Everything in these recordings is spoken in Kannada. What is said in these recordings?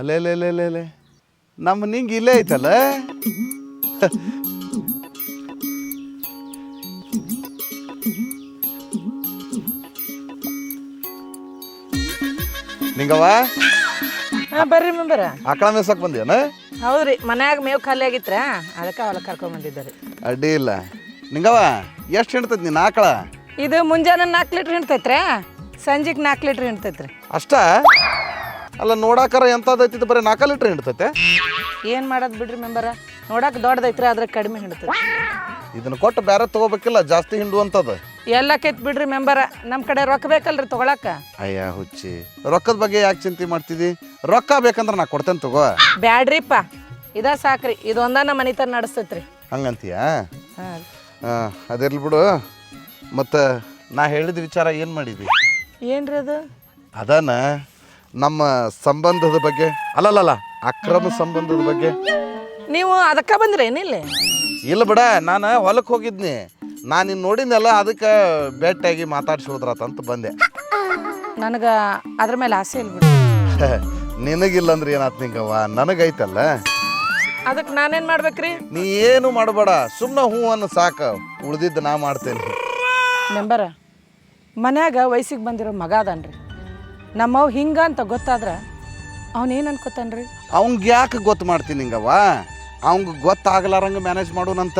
ಅಲೆ ನಮ್ಮ ನಿಂಗೆ ಇಲ್ಲೇ ಐತಲ್ಲ? ನಿಂಗವ್ವ? ಹಾಂ ಬರ್ರಿ ಮೆಂಬರ ಆಕಳ ಮೇಸಕ್ ಬಂದಿಯನ? ಹೌದ್ರಿ ಮನ್ಯಾಗ ಮೇವು ಖಾಲಿ ಆಗಿತ್ರ? ಅದಕ್ಕೆ ಹೊಲಕ್ಕೆ ಕರ್ಕೊಂಡ್ ಬಂದಿದ್ದಾರೆ. ಅಡ್ಡಿ ಇಲ್ಲ. ನಿಂಗವ್ವ ಎಷ್ಟು ಹಿಡ್ತೈತಿ ನೀನು ಆಕಳ ಇದು ಮುಂಜಾನೆ ನಾಲ್ಕು ಲೀಟ್ರ್ ಹಿಂಡ್ತೈತ್ರಿ? ಸಂಜೆಗೆ ನಾಲ್ಕು ಲೀಟ್ರ್ ಹಿಂಡ್ತೈತ್ರಿ. ಅಷ್ಟ? ಅಲ್ಲ ನೋಡಾಕರ ಎಂಥದೈತಿ ಬರೀ ನಾಲ್ಕು ಲೀಟ್ರ್ ಹಿಡ್ತೈತೆ? ಏನು ಮಾಡೋದು ಬಿಡ್ರಿ ಮೆಂಬರ? ನೋಡಕ್ಕೆ ದೊಡ್ಡದೈತ್ರಿ ಆದ್ರೆ ಕಡಿಮೆ ಹಿಂಡ್ತೈತಿ. ಇದನ್ನ ಕೊಟ್ಟು ಬೇರೆ ತಗೋಬೇಕಿಲ್ಲ ಜಾಸ್ತಿ ಹಿಂಡುವಂಥದ್ದು. ಎಲ್ಲ ಕೆತ್ ಬಿಡ್ರಿ ಮೆಂಬರ ನಮ್ಮ ಕಡೆ ರೊಕ್ಕ ಬೇಕಲ್ರಿ ತಗೊಳಕ. ಅಯ್ಯ ಹುಚ್ಚಿ. ರೊಕ್ಕದ ಬಗ್ಗೆ ಯಾಕೆ ಚಿಂತೆ ಮಾಡ್ತಿದ್ದಿ ರೊಕ್ಕ ಬೇಕಂದ್ರೆ ನಾ ಕೊಡ್ತೇನೆ ತಗೋ. ಬ್ಯಾಡ್ರಿಪ್ಪ. ಇದ ಸಾಕ್ರಿ ಇದೊಂದ ನಮ್ಮ ಮನಿತನ ನಡೆಸ್ತೈತ್ರಿ. ಹಂಗಂತೀಯಾ? ಹಾಂ. ಅದಿರ್ಲಿ ಬಿಡು. ಮತ್ತು ನಾ ಹೇಳಿದ ವಿಚಾರ ಏನು ಮಾಡಿದ್ವಿ ಏನ್ರಿ ಅದು? ಅದಾನ ನಮ್ಮ ಸಂಬಂಧದ ಬಗ್ಗೆ? ಅಲ್ಲಲ್ಲಲ್ಲ ಅಕ್ರಮ ಸಂಬಂಧದ ಬಗ್ಗೆ? ನೀವು ಅದಕ್ಕೆ ಬಂದ್ರೆ ಏನಿಲ್ಲ? ಇಲ್ಲ ಬಿಡ ನಾನು ಹೊಲಕ್ಕೆ ಹೋಗಿದ್ನಿ. ನಾನು ನಿನ್ನ ನೋಡಿದ್ನಲ್ಲ ಅದಕ್ಕೆ ಭೇಟಿಯಾಗಿ ಮಾತಾಡ್ಸೋದ್ರತಂತ ಬಂದೆ. ನನಗೆ ಅದ್ರ ಮೇಲೆ ಆಸೆ ಇಲ್ಲ ಬಿಡು. ನಿನಗಿಲ್ಲ ಅಂದ್ರೆ ಏನಾತ್ ನಿಂಗವ್ವ? ನನಗೈತಲ್ಲ. ಅದಕ್ಕೆ ನಾನೇನು ಮಾಡ್ಬೇಕ್ರಿ? ನೀ ಏನು ಮಾಡಬೇಡ ಸುಮ್ಮನೆ ಹೂ ಅನ್ನ ಸಾಕು. ಉಳ್ದಿದ್ದು ನಾ ಮಾಡ್ತೇನೆ. ಮೆಂಬರ ಮನ್ಯಾಗ ವಯಸ್ಸಿಗೆ ಬಂದಿರೋ ಮಗ ಅದಾನ್ರಿ. ನಮ್ಮವ್ ಹಿಂಗ ಅಂತ ಗೊತ್ತಾದ್ರ ಅವನೇನು ಅನ್ಕೋತಾನ್ರಿ? ಅವಂಗೆ ಯಾಕೆ ಗೊತ್ತು ಮಾಡ್ತೀನಿ ಹಿಂಗವ ಅವಂಗೆ ಗೊತ್ತಾಗಲಾರಂಗ ಮ್ಯಾನೇಜ್ ಮಾಡೋನಂತ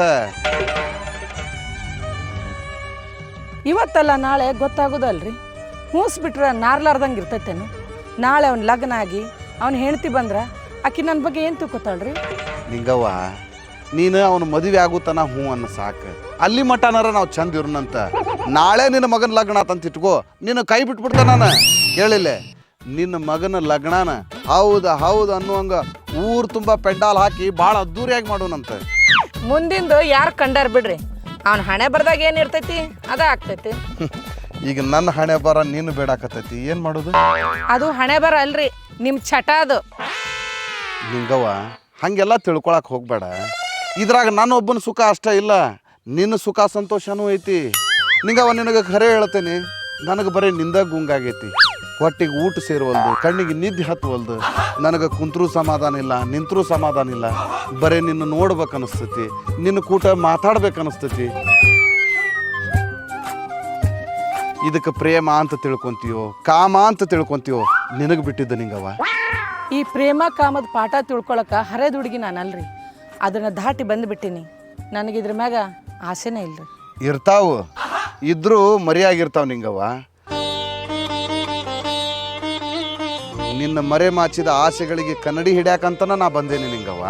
ಇವತ್ತಲ್ಲ ನಾಳೆ ಗೊತ್ತಾಗೋದಲ್ರಿ? ಹೂಸ್ಬಿಟ್ರೆ ನಾರ್ಲಾರ್ದಂಗೆ ಇರ್ತೈತೇನು? ನಾಳೆ ಅವ್ನ ಲಗ್ನ ಆಗಿ ಅವ್ನ ಹೆಂಡತಿ ಬಂದ್ರ ಆಕಿ ನನ್ನ ಬಗ್ಗೆ ಏನು ತಿಳ್ಕೊತಾಳ್ರಿ? ನಿಂಗವ್ವ ನೀನು ಅವನ ಮದುವೆ ಆಗುತ್ತಾನ ಹ್ಞೂ ಅನ್ನ ಸಾಕು. ಅಲ್ಲಿ ಮಟ್ಟನಾರ ನಾವು ಚಂದ ಇರೋಣಂತ ನಾಳೆ ನಿನ್ನ ಮಗನ ಲಗ್ನ ಆತಂತ ಇಟ್ಕೋ ನಿನ್ನ ಕೈ ಬಿಟ್ಬಿಡ್ತ ನಾನು. ಕೇಳಿಲ್ಲ ನಿನ್ನ ಮಗನ ಲಗ್ನನ ಹೌದ ಹೌದು ಅನ್ನುವಂಗ ಊರು ತುಂಬ ಪೆಂಡಾಲ್ ಹಾಕಿ ಭಾಳ ಅದ್ದೂರಿಯಾಗಿ ಮಾಡೋಣಂತ ಮುಂದಿಂದು ಯಾರು ಕಂಡಾರ ಬಿಡ್ರಿ? ಅವನ ಹಣೆ ಬರ್ದಾಗ ಏನು ಇರ್ತೈತಿ? ಅದ ಆಗ್ತೈತಿ. ಈಗ ನನ್ನ ಹಣೆ ಬರ ನೀನು ಬೇಡಾಕತ್ತೈತಿ ಏನು ಮಾಡೋದು? ಅದು ಹಣೆ ಬರ ಅಲ್ರಿ ನಿಮ್ಮ ಚಟ ಅದು. ನಿಂಗವ್ವ ಹಂಗೆಲ್ಲ ತಿಳ್ಕೊಳಕ್ ಹೋಗ್ಬೇಡ. ಇದ್ರಾಗ ನನ್ನ ಒಬ್ಬನ ಸುಖ ಅಷ್ಟ ಇಲ್ಲ. ನಿನ್ನ ಸುಖ ಸಂತೋಷನೂ ಐತಿ. ನಿಂಗವ ನಿನಗೆ ಖರೆ ಹೇಳ್ತೇನೆ. ನನಗೆ ಬರೀ ನಿಂದ ಗುಂಗಾಗೈತಿ. ಹೊಟ್ಟಿಗೆ ಊಟ ಸೇರುವಲ್ದು, ಕಣ್ಣಿಗೆ ನಿದ್ದೆ ಹತ್ತುವಲ್ದು ನನಗೆ ಕುಂತರೂ ಸಮಾಧಾನ ಇಲ್ಲ, ನಿಂತರೂ ಸಮಾಧಾನ ಇಲ್ಲ. ಬರೀ ನಿನ್ನ ನೋಡ್ಬೇಕು ಅನಿಸ್ತೈತಿ ನಿನ್ನ ಕೂಟ ಮಾತಾಡ್ಬೇಕು ಅನಿಸ್ತೈತಿ ಇದಕ್ಕೆ ಪ್ರೇಮ ಅಂತ ತಿಳ್ಕೊಂತೀವೋ ಕಾಮ ಅಂತ ತಿಳ್ಕೊಂತೀವೋ ನಿನಗೆ ಬಿಟ್ಟಿದ್ದ ನಿಂಗವ. ಈ ಪ್ರೇಮ ಕಾಮದ ಪಾಠ ತಿಳ್ಕೊಳಕ ಹರಿದ ಹುಡುಗಿ ನಾನಲ್ರಿ. ಅದನ್ನ ದಾಟಿ ಬಂದುಬಿಟ್ಟಿನಿ. ನನಗೆ ಇದ್ರ ಮ್ಯಾಗ ಆಸೆನೇ ಇಲ್ಲ ಇರ್ತಾವು. ಇದ್ರೂ ಮರಿಯಾಗಿರ್ತಾವ ನಿಂಗವ ನಿನ್ನ ಮರೆ ಮಾಚಿದ ಆಸೆಗಳಿಗೆ ಕನ್ನಡಿ ಹಿಡ್ಯಾಕಂತನ ನಾ ಬಂದೇನಿ ನಿಂಗವ್ವ.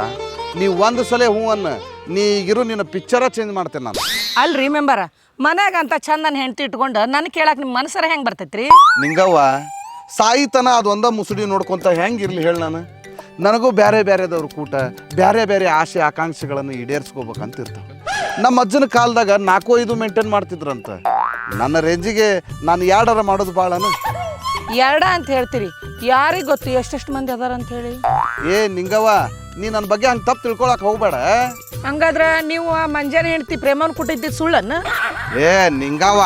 ನೀ ಒಂದು ಸಲ ಹೂವನ್ನ ನೀ ಈಗಿರು ನಿನ್ನ ಪಿಕ್ಚರ ಚೇಂಜ್ ಮಾಡ್ತೇನೆ ನಾನು. ಅಲ್ರಿ ಮೆಂಬರ ಮನ್ಯಾಗ ಅಂತ ಚಂದನ ಹೆಂಡತಿ ಇಟ್ಕೊಂಡು ನನ್ನ ಕೇಳಕ್ ನಿಮ್ಮ ಮನಸ್ಸರ ಹೆಂಗ್ ಬರ್ತೈತ್ರಿ? ನಿಂಗವ್ವ ಸಾಯಿತನ ಅದೊಂದ ಮುಸುಡಿ ನೋಡ್ಕೊಂತ ಹೆಂಗಿರ್ಲಿ ಹೇಳಿ ನಾನು. ನನಗೂ ಬೇರೆ ಬೇರೆದವ್ರ ಕೂಟ ಬೇರೆ ಬೇರೆ ಆಸೆ ಆಕಾಂಕ್ಷೆಗಳನ್ನು ಈಡೇರಿಸ್ಕೋಬೇಕಂತ ಇರ್ತಾವೆ ನಮ್ಮ ಅಜ್ಜನ ಕಾಲದಾಗ ನಾಲ್ಕು ಐದು ಮೇಂಟೈನ್ ಮಾಡ್ತಿದ್ರಂತ. ನನ್ನ ರೇಂಜಿಗೆ ನಾನು ಎರಡರ ಮಾಡೋದು ಭಾಳನು ಎರಡ ಅಂತ ಹೇಳ್ತೀರಿ. ಯಾರಿಗೆ ಗೊತ್ತು ಎಷ್ಟೆಷ್ಟು ಮಂದಿ ಅದಾರ ಅಂತ ಹೇಳಿ? ಏ ನಿಂಗವ್ವ ನೀ ನನ್ನ ಬಗ್ಗೆ ಹಂಗೆ ತಪ್ಪು ತಿಳ್ಕೊಳಕ್ ಹೋಗ್ಬೇಡ. ಹಂಗಾದ್ರ ನೀವು ಆ ಮಂಜಾನೆ ಹೆಂಡತಿ ಪ್ರೇಮನ್ ಕೊಟ್ಟಿದ್ದ ಸುಳ್ಳನ್ನ? ಏ ನಿಂಗವ್ವ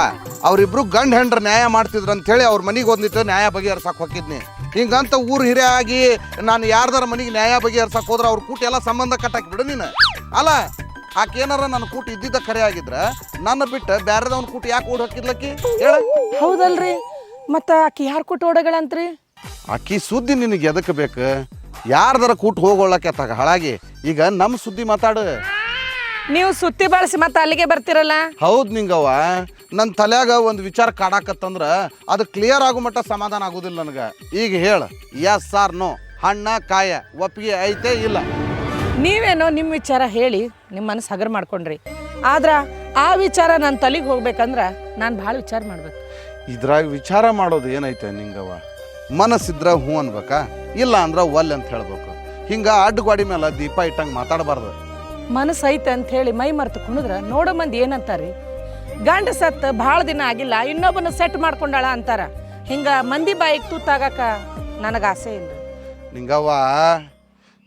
ಅವ್ರಿಬ್ರು ಗಂಡ ಹೆಂಡ್ರ ನ್ಯಾಯ ಮಾಡ್ತಿದ್ರು ಅಂತ ಹೇಳಿ ಅವ್ರ ಮನೆಗೆ ಒಂದಿಟ್ಟು ನ್ಯಾಯ ಬಗೆಹರ್ಸಕ್ ಹೋಗಿದ್ನಿ. ಹಿಂಗಂತ ಊರು ಹಿರಿಯ ಆಗಿ ನಾನು ಯಾರ್ದಾರ ಮನೆಗೆ ನ್ಯಾಯ ಬಗೆಹರ್ಸಕ್ ಹೋದ್ರೆ ಅವ್ರ ಕೂಟ ಎಲ್ಲ ಸಂಬಂಧ ಕಟ್ಟಾಕಿ ಬಿಡು ನೀನು. ಅಲ್ಲ ಆಕೇನಾರ ಏನಾರ ನನ್ನ ಕೂಟ ಇದ್ದಿದ್ದ ಖರೆ ಆಗಿದ್ರ ನನ್ನ ಬಿಟ್ಟು ಬ್ಯಾರೆದವನ ಕೂಟ ಯಾಕೆ ಓಡ್ ಹಾಕಿದ್ಲಕ್ಕಿ? ಹೇಳ. ಹೌದಲ್ರಿ. ಮತ್ತೆ ಆಕಿ ಯಾರು ಕೊಟ್ಟು ಓಡಗಳಂತ್ರಿ? ಆಕಿ ಸುದ್ದಿ ನಿನಗೆ ಎದಕ್ಕೆ ಬೇಕು? ಯಾರ್ದಾರ ಕೂಟ ಹೋಗೋಳಕ್ಕೆ ತಗ ಹಾಳಾಗಿ. ಈಗ ನಮ್ಮ ಸುದ್ದಿ ಮಾತಾಡು. ನೀವು ಸುತ್ತಿ ಬಳಸಿ ಮತ್ತೆ ಅಲ್ಲಿಗೆ ಬರ್ತಿರಲ್ಲ? ಹೌದು ನಿಂಗವ್ವ. ನನ್ನ ತಲೆಯಾಗ ಒಂದು ವಿಚಾರ ಕಾಡಾಕತ್ತಂದ್ರೆ ಅದು ಕ್ಲಿಯರ್ ಆಗೋ ಮಟ್ಟ ಸಮಾಧಾನ ಆಗೋದಿಲ್ಲ ನನಗೆ. ಈಗ ಹೇಳು. ಎಸ್ ಸಾರ್ ನೋ ಹಣ್ಣ ಕಾಯ ಒಪ್ಪಿಗೆ ಐತೆ ಇಲ್ಲ? ನೀವೇನೋ ನಿಮ್ಮ ವಿಚಾರ ಹೇಳಿ ನಿಮ್ಮ ಮನಸ್ಸು ಹಗರ್ ಮಾಡ್ಕೊಂಡ್ರಿ. ಆದ್ರೆ ಆ ವಿಚಾರ ನನ್ನ ತಲೆಗೆ ಹೋಗ್ಬೇಕಂದ್ರೆ ನಾನು ಭಾಳ ವಿಚಾರ ಮಾಡ್ಬೇಕು. ಇದ್ರಾಗ ವಿಚಾರ ಮಾಡೋದು ಏನೈತೆ ನಿಂಗವ ಮನಸ್ಸಿದ್ರೆ ಹ್ಞೂ ಅನ್ಬೇಕಾ? ಇಲ್ಲ ಅಂದ್ರೆ ಒಲ್ ಅಂತ ಹೇಳ್ಬೇಕು. ಹಿಂಗ ಅಡ್ಡಗಾಡಿ ಮೇಲೆ ದೀಪ ಇಟ್ಟಂಗೆ ಮಾತಾಡಬಾರ್ದು. ಮನಸ್ಸು ಐತೆ ಅಂತ ಹೇಳಿ ಮೈ ಮರೆತು ಕುಣಿದ್ರೆ ನೋಡೋ ಮಂದಿ ಏನಂತಾರಿ? ಗಂಡ ಸತ್ತು ಭಾಳ ದಿನ ಆಗಿಲ್ಲ ಇನ್ನೊಬ್ಬನ ಸೆಟ್ ಮಾಡ್ಕೊಂಡಾಳ ಅಂತಾರ. ಹಿಂಗ ಮಂದಿ ಬಾಯಿಗೆ ತೂತಾಗಕ ನನಗೆ ಆಸೆ ಇಲ್ಲ. ನಿಂಗವ್ವ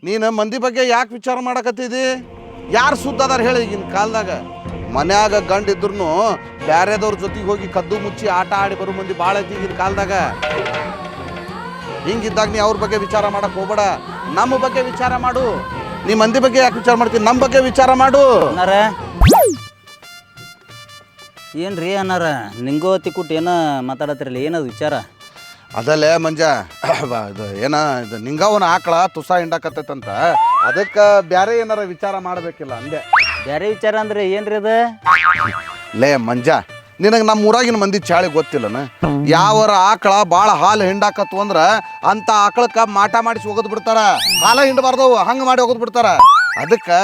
ನೀನು ಮಂದಿ ಬಗ್ಗೆ ಯಾಕೆ ವಿಚಾರ ಮಾಡಕತ್ತಿದಿ? ಯಾರು ಸುದ್ದ ಅದಾರ ಹೇಳಿ ಈಗಿನ ಕಾಲದಾಗ? ಮನ್ಯಾಗ ಗಂಡ ಇದ್ರು ಬ್ಯಾರೆದವ್ರ ಜೊತೆಗೆ ಹೋಗಿ ಕದ್ದು ಮುಚ್ಚಿ ಆಟ ಆಡಿ ಬರೋ ಮಂದಿ ಭಾಳ ಐತಿ ಈಗಿನ ಕಾಲದಾಗ. ಹಿಂಗಿದ್ದಾಗ ನೀ ಅವ್ರ ಬಗ್ಗೆ ವಿಚಾರ ಮಾಡಕ್ ಹೋಗ್ಬೇಡ. ನಮ್ಮ ಬಗ್ಗೆ ವಿಚಾರ ಮಾಡು. ನೀ ಮಂದಿ ಬಗ್ಗೆ ಯಾಕೆ ವಿಚಾರ ಮಾಡ್ತೀನಿ ನಮ್ಮ ಬಗ್ಗೆ ವಿಚಾರ ಮಾಡು. ಅನ್ನಾರ ಏನ್ರಿ ಅನ್ನಾರ? ನಿಂಗೋ ತಿಕ್ಕುಟ್ ಏನೋ ಮಾತಾಡತ್ತಿರಲ್ಲ ಏನದು ವಿಚಾರ? ಅದಲ್ಲೇ ಮಂಜ ಬ- ಇದು ಏನ ಇದು ನಿಂಗವನ ಆಕಳ ತುಸ ಹಿಂಡಾಕತ್ತೈತಂತ. ಅದಕ್ಕೆ ಬ್ಯಾರೆ ಏನಾರ ವಿಚಾರ ಮಾಡಬೇಕಿಲ್ಲ ಅಂದೆ ಬೇರೆ ವಿಚಾರ ಅಂದ್ರೆ ಏನ್ರಿ ಅದು? ಲೇ ಮಂಜ ನಿನಗೆ ನಮ್ಮ ಊರಾಗಿನ ಮಂದಿ ಚಾಳಿ ಗೊತ್ತಿಲ್ಲನ? ಯಾವರ ಆಕಳ ಭಾಳ ಹಾಲು ಹಿಂಡಾಕತ್ತು ಅಂದ್ರ ಅಂತ ಆಕಳಕ್ಕ ಮಾಟ ಮಾಡಿಸಿ ಒಗದ್ ಬಿಡ್ತಾರ. ಹಾಲ ಹಿಂಡಬಾರ್ದವು ಹಂಗೆ ಮಾಡಿ ಒಗದ್ ಬಿಡ್ತಾರ. ಅದಕ್ಕೆ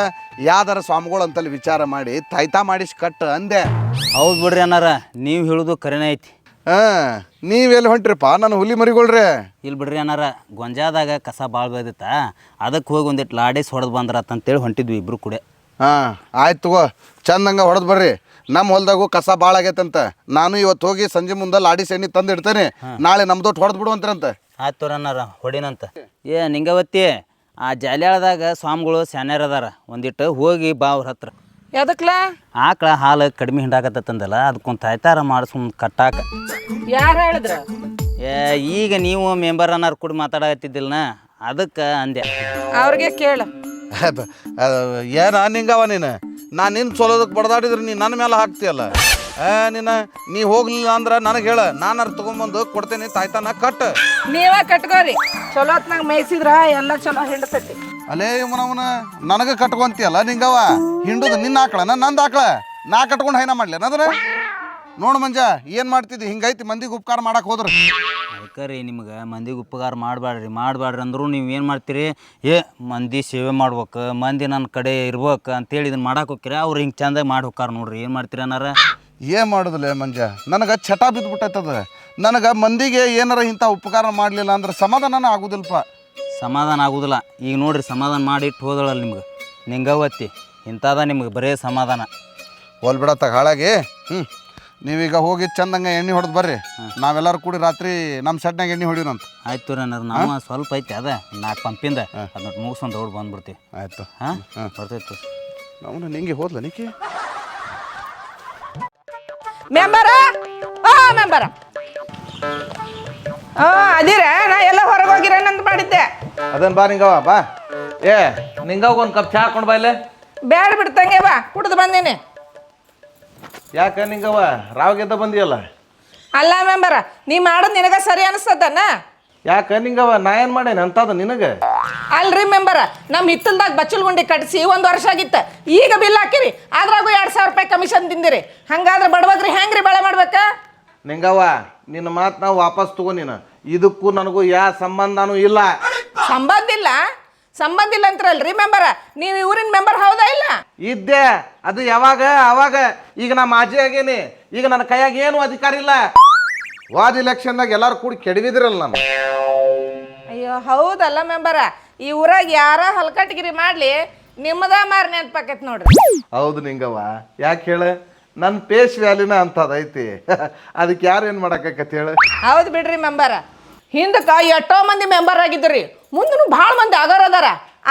ಯಾವ್ದಾರ ಸ್ವಾಮಿಗಳು ಅಂತಲ್ಲಿ ವಿಚಾರ ಮಾಡಿ ತಾಯ್ತಾ ಮಾಡಿಸಿ ಕಟ್ಟು ಅಂದೆ. ಹೌದು ಬಿಡ್ರಿ ಅನ್ನಾರ ನೀವು ಹೇಳುದು ಕರೆನೇ ಐತಿ. ಹಾಂ ನೀವೆಲ್ಲಿ ಹೊಂಟ್ರಿಪ್ಪ? ನಾನು ಹುಲಿ ಮರಿಗೊಳ್ರಿ. ಇಲ್ಲಿ ಬಿಡ್ರಿ ಅನ್ನಾರ ಗೊಂಜಾದಾಗ ಕಸ ಭಾಳ ಬೆಳೆದಿತ್ತ ಅದಕ್ಕೆ ಹೋಗಿ ಒಂದಿಟ್ಟು ಲಾಡೇಸ್ ಹೊಡೆದು ಅಂತ ಅಂತೇಳಿ ಹೊಂಟಿದ್ವಿ ಇಬ್ರು ಕೂಡ. ಹಾಂ ಆಯ್ತು ತಗೋ ಚಂದಂಗ ಹೊಡೆದು ಬರ್ರಿ. ನಮ್ಮ ಹೊಲ್ದಾಗೂ ಕಸ ಭಾಳ ಆಗೈತಂತ. ನಾನು ಇವತ್ತು ಹೋಗಿ ಸಂಜೆ ಮುಂದೆ ಲಾಡಿ ಸೆಣ್ಣಿ ತಂದು ಇಡ್ತೇನೆ. ನಾಳೆ ನಮ್ದೊಟ್ಟು ಹೊಡೆದು ಬಿಡುವಂತ್ರಂತ ಆಯ್ತು ತೋರ ಅನ್ನಾರ ಹೊಡಿನಂತ. ಏ ನಿಂಗವತ್ತಿ ಆ ಜಾಲ್ಯಾಳದಾಗ ಸ್ವಾಮಿಗಳು ಸ್ಯಾನ್ಯರ್ ಅದಾರ ಒಂದಿಟ್ಟು ಹೋಗಿ ಬಾ ಅವ್ರ ಹತ್ರ. ಎದಕ್ಲ ಆಕಳ ಹಾಲು ಕಡಿಮೆ ಹಿಂಡಾಕತ್ತಂದಲ್ಲ ಅದಕ್ಕೊಂದು ತಾಯ್ತಾರ ಮಾಡಿಸ್ಕೊಂಡು ಕಟ್ಟಾಕ. ಯಾರು ಹೇಳಿದ್ರ? ಏ ಈಗ ನೀವು ಮೆಂಬರ್ ಅನ್ನಾರು ಕೂಡ ಅದಕ್ಕೆ ಅಂದೆ. ಅವ್ರಿಗೆ ಕೇಳ. ಏನ ನಿಂಗವ ನೀನು? ನಾ ನಿನ್ನ ಚಲೋದಕ್ಕೆ ಬಡದಾಡಿದ್ರೆ ನೀನು ನನ್ನ ಮೇಲೆ ಹಾಕ್ತಿಯಲ್ಲ? ಏ ನಿನ್ನ ನೀ ಹೋಗ್ಲಿಲ್ಲ ಅಂದ್ರೆ ನನಗೆ ಹೇಳ. ನಾನು ತೊಗೊಂಬಂದು ಕೊಡ್ತೇನೆ ತಾಯ್ತಾನ ಕಟ್. ನೀವ ಕಟ್ಕೋರಿ. ಚಲೋ ಹೊತ್ನಾಗ ಮೇಯ್ಸಿದ್ರ ಎಲ್ಲ ಚಲೋ ಹಿಂಡ್ತೈತಿ. ಅಲೇ ಇವನವನ ನನಗೆ ಕಟ್ಕೊಂತಿಯಲ್ಲ ನಿಂಗವ ಹಿಂಡುದು ನಿನ್ನ ಆಕಳನ ನಂದು ಆಕಳ. ನಾ ಕಟ್ಕೊಂಡು ಹೈನ ಮಾಡ್ಲಿ ಅನ್ನದ್ರ ನೋಡು ಮಂಜ ಏನು ಮಾಡ್ತಿದ್ದಿ? ಹಿಂಗೈತಿ ಮಂದಿಗೆ ಉಪಕಾರ ಮಾಡಕ್ಕೆ ಹೋದ್ರೆ. ಅದಕ್ಕೆ ರೀ ನಿಮ್ಗೆ ಮಂದಿಗೆ ಉಪಕಾರ ಮಾಡಬೇಡ್ರಿ ಮಾಡಬೇಡ್ರಿ ಅಂದರೂ ನೀವು ಏನು ಮಾಡ್ತೀರಿ? ಏ ಮಂದಿ ಸೇವೆ ಮಾಡ್ಬೇಕು ಮಂದಿ ನನ್ನ ಕಡೆ ಇರ್ಬೇಕು ಅಂತೇಳಿ ಇದನ್ನು ಮಾಡಕ್ಕೆ ಹೋಗ್ತೀರಿ ಅವ್ರು ಹಿಂಗೆ ಚಂದ ಮಾಡಿ ಹೋಗ್ಕಾರ ನೋಡ್ರಿ ಏನು ಮಾಡ್ತೀರಿ ಅನ್ನಾರ? ಏನು ಮಾಡೋದಿಲ್ಲ ಮಂಜ? ನನಗೆ ಚಟ ಬಿದ್ದುಬಿಟ್ಟೈತದ ನನಗೆ ಮಂದಿಗೆ ಏನಾರ ಇಂಥ ಉಪಕಾರ ಮಾಡಲಿಲ್ಲ ಅಂದ್ರೆ ಸಮಾಧಾನ ಆಗುದಿಲ್ಲಪ್ಪ ಸಮಾಧಾನ ಆಗೋದಿಲ್ಲ. ಈಗ ನೋಡ್ರಿ ಸಮಾಧಾನ ಮಾಡಿ ಇಟ್ಟು ಹೋದಳಲ್ಲ ನಿಮ್ಗೆ. ನಿಂಗವತ್ತಿ. ಇಂಥದ ನಿಮ್ಗೆ ಬರೇ ಸಮಾಧಾನ. ಹೋಲ್ ಬಿಡತ್ತ ಹಾಳಾಗಿ. ಹ್ಞೂ ನೀವೀಗ ಹೋಗಿ ಚಂದಂಗೆ ಎಣ್ಣೆ ಹೊಡೆದು ಬರ್ರಿ. ನಾವೆಲ್ಲರೂ ಕೂಡಿ ರಾತ್ರಿ ನಮ್ಮ ಸೆಟ್ನಾಗ ಎಣ್ಣೆ ಹೊಡಿವಂತ ಆಯ್ತು ರೀ ಅನ್ನೋದು ನಾವು ಸ್ವಲ್ಪ ಐತೆ ಅದ. ನಾಲ್ಕು ಪಂಪಿಂದ ಅದನ್ನ ಮುಗಿಸ್ಕೊಂಡು ದೌಡ್ ಬಂದ್ಬಿಡ್ತೀವಿ ಆಯಿತು. ಹಾಂ? ಬರ್ತೈತೆ ಅವನು ನಿಂಗೆ ಹೋದ್ಲ ನಿಕ್ಕಿ? ಮೆಂಬರ? ಆ ಮೆಂಬರ. ಆ ಅದಿರ ನಾ ಎಲ್ಲ ಹೊರಗೆ ಹೋಗಿರೇನಂತ ಮಾಡಿದ್ದೆ. ಅದನ್ ಬಾ ನಿಂಗವ ಬಾ. ಏ ನಿಂಗವ್ಗ ಒಂದು ಕಪ್ ಚಾ ಹಾಕೊಂಡು ಬಾ ಇಲ್ಲೇ. ಬ್ಯಾಡ ಬಿಡ್ತಂಗೆ ಬಾ ಕುಡ್ದು ಬಂದೇನೆ. ಯಾಕೆ ನಿಂಗವ ರಾವ್ಗೆದ್ದ ಬಂದಿಯಲ್ಲ? ಅಲ್ಲ ಮೆಂಬರ ನೀ ಮಾಡೋದು ನಿನಗ ಸರಿ ಅನಿಸ್ತದನ ಯಾಕೆ ನಿಂಗವ ನಾ ಏನು ಮಾಡೇನಿ ಅಂತದ ನಿನಗೆ? ಅಲ್ರಿ ಮೆಂಬರ ನಮ್ಮ ಹಿತ್ತಲ್ದಾಗ ಬಚ್ಚಲ್ ಗುಂಡಿ ಕಟ್ಸಿ ಒಂದು ವರ್ಷ ಆಗಿತ್ತು. ಈಗ ಬಿಲ್ ಹಾಕಿರಿ ಅದ್ರಾಗೂ ಎರಡು ಸಾವಿರ ರೂಪಾಯಿ ಕಮಿಷನ್ ತಿಂದಿರಿ. ಹಂಗಾದ್ರೆ ಬಡವಾಗ್ರಿ ಹೆಂಗ್ರಿ ಬೆಳೆ ಮಾಡ್ಬೇಕ? ನಿಂಗವ್ವ ನಿನ್ನ ಮಾತು ನಾವು ವಾಪಸ್ ತಗೋ ನೀನು. ಇದಕ್ಕೂ ನನಗೂ ಯಾವ ಸಂಬಂಧನೂ ಇಲ್ಲ. ಸಂಬಂಧ ಇಲ್ಲ? ಸಂಬಂಧ ಇಲ್ಲ ಅಂತಾರಲ್ರಿ ಮೆಂಬರ? ನೀವು ಇವ್ರಿನ ಊರಿನ ಮೆಂಬರ್ ಹೌದಾ ಇಲ್ಲ? ಇದ್ದೆ. ಅದು ಯಾವಾಗ? ಅವಾಗ. ಈಗ ನಾ ಮಾಜಿ ಆಗೇನಿ. ಈಗ ನನ್ನ ಕೈಯಾಗ ಏನು ಅಧಿಕಾರ ಇಲ್ಲ. ವಾದ ಇಲೆಕ್ಷನ್ದಾಗ ಎಲ್ಲರೂ ಕೂಡಿ ಕೆಡವಿದ್ರಲ್ಲ ನಾನು. ಅಯ್ಯೋ ಹೌದಲ್ಲ ಮೆಂಬರ? ಈ ಊರಾಗ ಯಾರ ಹಲ್ಕಟ್ಗಿರಿ ಮಾಡ್ಲಿ ನಿಮ್ಮದ ಮಾರ್ ನೆನ್ಪಾಕೈತ್ ನೋಡ್ರಿ. ಹೌದು ನಿಂಗವ್ವ. ಯಾಕೆ ಹೇಳ? ನನ್ನ ಪೇಶ್ ವ್ಯಾಲಿನ ಅಂತದೈತಿ ಅದಕ್ಕೆ ಯಾರು ಏನು ಮಾಡಕ್ಕೈತಿ ಹೇಳ? ಹೌದು ಬಿಡ್ರಿ ಮೆಂಬರ. ಹಿಂದಕ್ಕ ಎಷ್ಟೋ ಮಂದಿ ಮೆಂಬರ್ ಆಗಿದ್ರಿ ಮುಂದೂ ಭಾಳ ಮಂದಿ ಅದರ ಅದಾರ.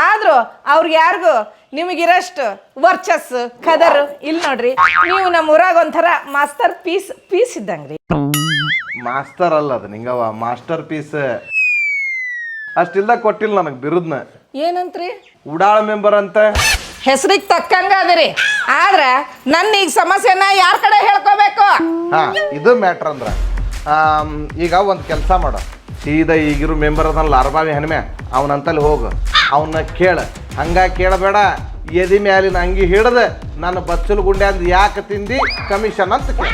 ಆದ್ರೂ ಅವ್ರಿಗೆ ಯಾರಿಗೂ ನಿಮಗಿರಷ್ಟು ವರ್ಚಸ್ ಕದರ್ ಇಲ್ಲಿ ನೋಡ್ರಿ. ನೀವು ನಮ್ಮ ಊರಾಗ ಒಂಥರ ಮಾಸ್ತರ್ ಪೀಸ್ ಪೀಸ್ ಇದ್ದಂಗ್ರಿ. ಮಾಸ್ಟರ್ ಅಲ್ಲ ಅದು ನಿಂಗವ ಮಾಸ್ಟರ್ ಪೀಸ್ ಅಷ್ಟಿಲ್ಲ ಕೊಟ್ಟಿಲ್ಲ ನನಗೆ ಬಿರುದ್ನ. ಏನಂತ್ರಿ? ಉಡಾಳ ಮೆಂಬರ್ ಅಂತ. ಹೆಸರಿಗೆ ತಕ್ಕಂಗ ಅದರಿ. ಆದ್ರೆ ನನ್ನ ಈಗ ಸಮಸ್ಯೆನ ಯಾರ ಕಡೆ ಹೇಳ್ಕೋಬೇಕು? ಹಾ ಇದು ಮ್ಯಾಟ್ರ್ ಅಂದ್ರ. ಆಮ್, ಈಗ ಒಂದು ಕೆಲಸ ಮಾಡು. ಸೀದಾ ಈಗಿರೋ ಮೆಂಬರ್ ಅದನ್ನ ಲಾರ್ಬಾವಿ ಹೆಣ್ಮೆ ಅವನಂತಲ್ಲಿ ಹೋಗು. ಅವನ್ನ ಕೇಳ. ಹಂಗ ಕೇಳಬೇಡ. ಎದಿ ಮ್ಯಾಲಿನ ಅಂಗಿ ಹಿಡ್ದ ನನ್ನ ಬಚ್ಚಲು ಗುಂಡೆ ಅಂದ್ ಯಾಕೆ ತಿಂದಿ? ಕಮಿಷನ್ ಅಂತ ಕೇಳು.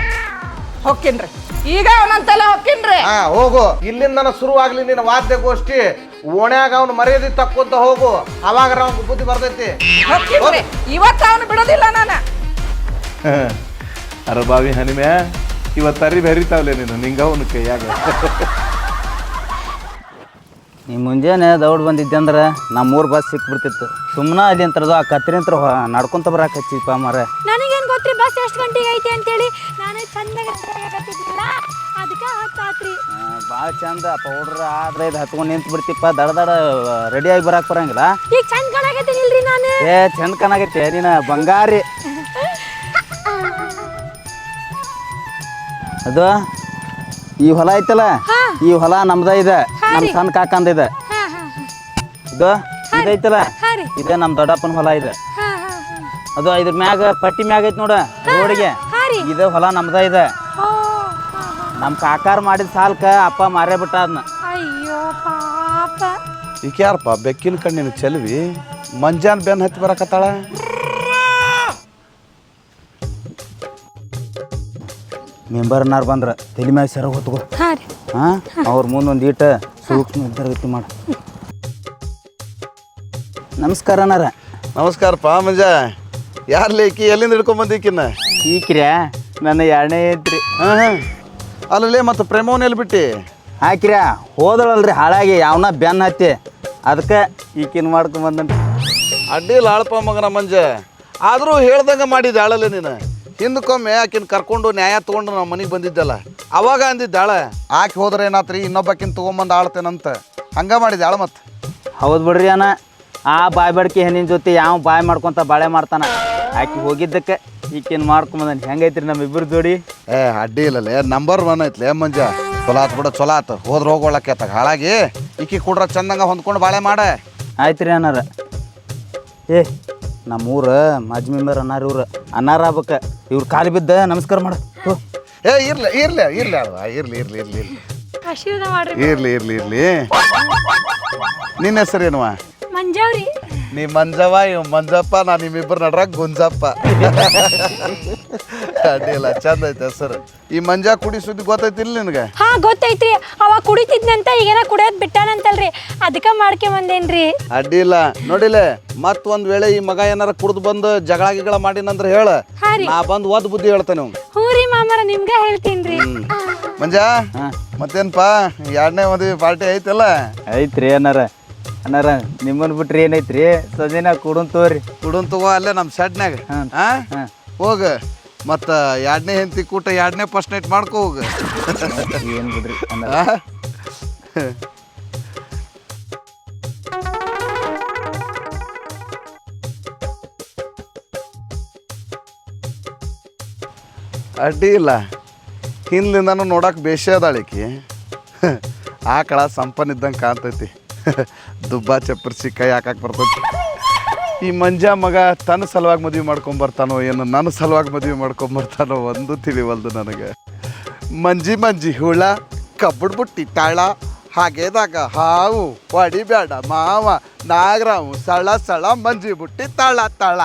ಹೊಕ್ಕಿನ್ರಿ. ಈಗ ಅವನಂತೆಲ್ಲ ಹೊಕ್ಕಿನ್ರಿ. ಹಾ ಹೋಗು. ಇಲ್ಲಿಂದ ಶುರುವಾಗ್ಲಿ ನಿನ್ನ ವಾದ್ಯಗೋಷ್ಠಿ. ಓಣ್ಯಾಗ ಅವ್ನು ಮರ್ಯಾದೆ ತಕ್ಕೊಂತ ಹೋಗು. ಅವಾಗ ಅವ್ನಿಗೆ ಬುದ್ಧಿ ಬರ್ತೈತಿ. ಇವತ್ತ ಇವತ್ತು ಅವನು ಬಿಡೋದಿಲ್ಲ ನಾನು. ಅರಬಾವಿ ಹನಿಮೆ ಇವತ್ತು ಅರಿ ಬೆರಿತಾವಲೆ ನೀನು ಅವನು ಕೈಯಾಗ. ನೀ ಮುಂಜಾನೆ ದೌಡ್ ಬಂದಿದ್ದೆ ಅಂದ್ರೆ ನಮ್ಮೂರು ಬಸ್ ಸಿಕ್ಬಿಡ್ತಿತ್ತು. ಸುಮ್ಮನೆ ಅಲ್ಲಿ ಅಂತರದು ಆ ಕತ್ರಿಂತ್ರ ನಡ್ಕೊಂತ ಬರಾಕ್ ಹಚ್ಚಿಪ್ಪ ಮರ ಗೊತ್ತ್ರಿ ಬಸ್ ಎಷ್ಟು ಗಂಟೆಗೆ ಐತಿ ಅಂತೇಳಿ ನಾನು ಚಂದಾಗ ಅದಕ್ಕೆ ಹತ್ತಾತ್ರಿ ಭಾಳ ಚಂದ. ಪೌಡ್ರ್ ಆದ್ರೆ ಇದು ಹತ್ಕೊಂಡು ನಿಂತು ಬಿಡ್ತಿಪ್ಪ. ದಡ ದಡ ರೆಡಿಯಾಗಿ ಬರಕ್ಕೆ ಬರಂಗಿಲ್ಲ. ಈಗ ಚಂದ ಕಾಣಾಕತ್ತೀನಿ ಇಲ್ರಿ ನಾನು? ಏ ಚಂದ ಕಾಣಾಗೈತೆ ನೀನು ಬಂಗಾರಿ. ಅದು ಈ ಹೊಲ ಐತಲ್ಲ? ಈ ಹೊಲ ನಮ್ದ ಇದೆ. ನಮ್ಮ ಸಣ್ಣ ಕಾಕಂದ ಇದೆ. ಇದು ಇದೈತಲ್ಲ? ಇದೆ ನಮ್ಮ ದೊಡ್ಡಪ್ಪನ ಹೊಲ ಇದೆ. ಅದು ಇದ್ರ ಮ್ಯಾಗ ಪಟ್ಟಿ ಮ್ಯಾಗ ಐತಿ ನೋಡ ರೋಡಿಗೆ. ಇದು ಹೊಲ ನಮ್ದ ಇದೆ. ನಮ್ಮ ಕಾಕಾರ ಮಾಡಿದ ಸಾಲ್ಕ ಅಪ್ಪ ಮಾರೇ ಬಿಟ್ಟ ಅದನ್ನ ಅಯ್ಯೋ ಪಾಪ. ಈಕೆ ಯಾರಪ್ಪ? ಬೆಕ್ಕಿನ ಕಣ್ಣಿನ ಚೆಲುವಿ? ಮಂಜಾನ್ ಬೆನ್ ಹತ್ತಿ ಬರಕತ್ತಾಳ? ಮೆಂಬರ್ನಾರು ಬಂದ್ರ ತಲೆ ಮ್ಯಾಗ ಸರ ಹೊತ್ಕೊ. ಹಾ ಅವ್ರ ಮುಂದೊಂದು ಒಂದು ಈಟ ಸೂಕ್ಷ್ಮ ತರಗತಿ ಮಾಡ. ನಮಸ್ಕಾರ ನಾರ ನಮಸ್ಕಾರಪ್ಪ ಮಂಜ. ಯಾರ್ಲಿ ಲೇಕಿ? ಎಲ್ಲಿಂದ ಹಿಡ್ಕೊಂಬಂದಿ ಈಕಿನ್ನ? ಈಕ್ರ್ಯಾ ನನ್ನ ಎರಡನೇ ಐತ್ರಿ ಹಾಂ ಹಾಂ. ಅಲ್ಲಲ್ಲೇ ಮತ್ತು ಪ್ರೇಮವನ್ನ ಎಲ್ಲಿ ಬಿಟ್ಟು? ಹಾಕಿರ ಹೋದಳಲ್ರಿ ಹಾಳಾಗಿ ಯಾವನ ಬೆನ್ನ ಹತ್ತಿ. ಅದಕ್ಕೆ ಈಕಿನ ಮಾಡ್ಕೊಂಡ್ ಬಂದನ್ ಅಡ್ಡಿಲ್ಲ ಮಗ ಮಗನ ಮಂಜ. ಆದರೂ ಹೇಳ್ದಂಗೆ ಮಾಡಿದ್ದೆ ಆಳಲ್ಲ ನೀನು. ಹಿಂದಕ್ಕೊಮ್ಮೆ ಆಕಿನ ಕರ್ಕೊಂಡು ನ್ಯಾಯ ತೊಗೊಂಡು ನಮ್ಮ ಮನೆಗೆ ಬಂದಿದ್ದಲ್ಲ. ಅವಾಗ ಅಂದಿದ್ದಾಳ ಆಕೆ ಹೋದ್ರೆ ಏನಾತ್ರಿ? ಇನ್ನೊಬ್ಬಾಕಿನ ತೊಗೊಂಬಂದು ಆಳ್ತೇನಂತ. ಹಂಗೆ ಮಾಡಿದ್ದೆ ಆಳ ಮತ್ತೆ. ಹೌದು ಬಿಡ್ರಿ ಅಣ್ಣ. ಆ ಬಾಯ್ ಬಡ್ಕಿ ಹೆಣ್ಣಿನ ಜೊತೆ ಯಾವ ಬಾಯ್ ಮಾಡ್ಕೊತ ಬಾಳೆ ಮಾಡ್ತಾನ? ಆಕಿ ಹೋಗಿದ್ದಕ್ಕೆ ಈಕೇನ್ ಮಾಡ್ಕೊಂಬಂದನ್ ಹೆಂಗೈತ್ರಿ ನಮ್ಮಿಬ್ಬರು ಜೋಡಿ? ಏ ಅಡ್ಡಿ ಇಲ್ಲಲೇ ನಂಬರ್ ಒನ್ ಐತ್ಲೇ ಮಂಜ. ಚೊಲೋ ಆತ್ ಬಿಡು ಚೊಲೋ ಆತು. ಹೋದ್ರೆ ಹೋಗೋಳಕ್ಕೆ ಆತ. ಹಾಳಾಗಿ ಈಕಿ ಕೂಡ್ರ ಚಂದಂಗ ಹೊಂದ್ಕೊಂಡು ಬಾಳೆ ಮಾಡ. ಆಯ್ತು ರೀ ಅನ್ನಾರ. ಏ ನಮ್ಮೂರ ಮಾಜಿ ಮೆಂಬರ್ ಅನ್ನಾರ ಇವ್ರು. ಅನ್ನಾರ ಆಗ್ಬೇಕ. ಇವ್ರ ಕಾಲು ಬಿದ್ದ ನಮಸ್ಕಾರ ಮಾಡ. ಹೋ. ಏ ಇರ್ಲಿ ಇರ್ಲಿ ಇರ್ಲಿ ಅಲ್ವಾ? ಇರ್ಲಿ ಇರ್ಲಿ ಇರ್ಲಿ ಇರ್ಲಿ. ಆಶೀರ್ವಾದ ಮಾಡ್ರಿ. ಇರ್ಲಿ ಇರ್ಲಿ ಇರ್ಲಿ. ನಿನ್ನ ಹೆಸರೇನುವ ಮಂಜಾವ್ರಿ? ನೀ ಮಂಜವ್ವ ಇವ್ ಮಂಜಪ್ಪ ನಾ ನಿಮ್ಮಿಬ್ಬರು ನಡ್ರಾಗ ಗುಂಜಪ್ಪ. ಅಡ್ಡಿಲ್ಲ ಚಂದ ಐತೆ ಸರ್ ಈ ಮಂಜ ಕುಡಿ ಸುದ್ದಿ ಗೊತ್ತೈತಿಲ್ಲ ನಿನಗೆ? ಹಾ ಗೊತ್ತೈತ್ರಿ. ಅವ ಕುಡಿತಿದ್ನಂತ ಈಗೇನ ಕುಡಿಯೋದ್ ಬಿಟ್ಟಾನಂತಲ್ರಿ. ಅದಕ್ಕ ಮಾಡ್ಕೆ ಬಂದೇನ್ರಿ? ಅಡ್ಡಿಲ್ಲ ನೋಡಿಲೆ ಮತ್ ಒಂದ್ ವೇಳೆ ಈ ಮಗ ಏನಾರ ಕುಡ್ದು ಬಂದು ಜಗಳ ಗಿಗಳ ಮಾಡಿನಂದ್ರೆ ಹೇಳ. ಹಾ ರೀ. ನಾ ಬಂದು ಒದ್ ಬುದ್ಧಿ ಹೇಳ್ತೇನೆ ಹೂರಿ ಹ್ಞೂ ರೀ ಮಾಮರ ನಿಮ್ಗ ಹೇಳ್ತೀನ್ರಿ. ಮಂಜ ಮತ್ತೇನಪ್ಪ ಎರಡನೇ ಮದುವೆ ಪಾರ್ಟಿ ಐತಲ್ಲ? ಐತ್ರಿ ಅನ್ನಾರ ಅನ್ನಾರ ನಿಮ್ಮನ್ ಬಿಟ್ರಿ ಏನೈತ್ರಿ? ಸದಿನ ಕುಡನ್ ತೋರಿ ಕುಡನ್ ತಗೋ ಅಲ್ಲೇ ನಮ್ಮ ಶೆಡ್ನ್ಯಾಗ. ಹಾಂ. ಹೋಗ. ಮತ್ತ ಎರಡನೇ ಹೆಂಡತಿ ಕೂಟ ಎರಡನೇ ಫಸ್ಟ್ ನೈಟ್ ಮಾಡ್ಕೋ ಹೋಗ. ಏನ್ ಬಿಡ್ರಿ? ಅಡ್ಡಿ ಇಲ್ಲ. ಹಿಂದ್ಲಿಂದನೂ ನೋಡಕ್ಕೆ ಬೇಷೇ ಅದಾಳಿಕಿ ಆಕಳ ಸಂಪನ್ ಇದ್ದಂಗೆ ಕಾಣ್ತೈತಿ. ದುಬ್ಬ ಚಪ್ಪರ್ಸಿ ಕೈ ಹಾಕಕ್ಕೆ ಬರ್ತೈತಿ. ಈ ಮಂಜ ಮಗ ತನ್ನ ಸಲುವಾಗಿ ಮದುವೆ ಮಾಡ್ಕೊಂಬರ್ತಾನೋ ಏನು, ನನ್ನ ಸಲುವಾಗಿ ಮದುವೆ ಮಾಡ್ಕೊಂಬರ್ತಾನೋ ಒಂದು ತಿಳಿವಲ್ದು ನನಗೆ. ಮಂಜಿ ಮಂಜಿ ಹುಳ, ಕಬ್ಬಡ್ ಬುಟ್ಟಿ ತಾಳ, ಹಾಗೇದಾಗ ಹಾವು ಹೊಡಿಬೇಡ ಮಾವ ನಾಗರಾವು ಸಳ ಸಳ ಮಂಜಿ ಬುಟ್ಟಿ ತಾಳ ತಾಳ.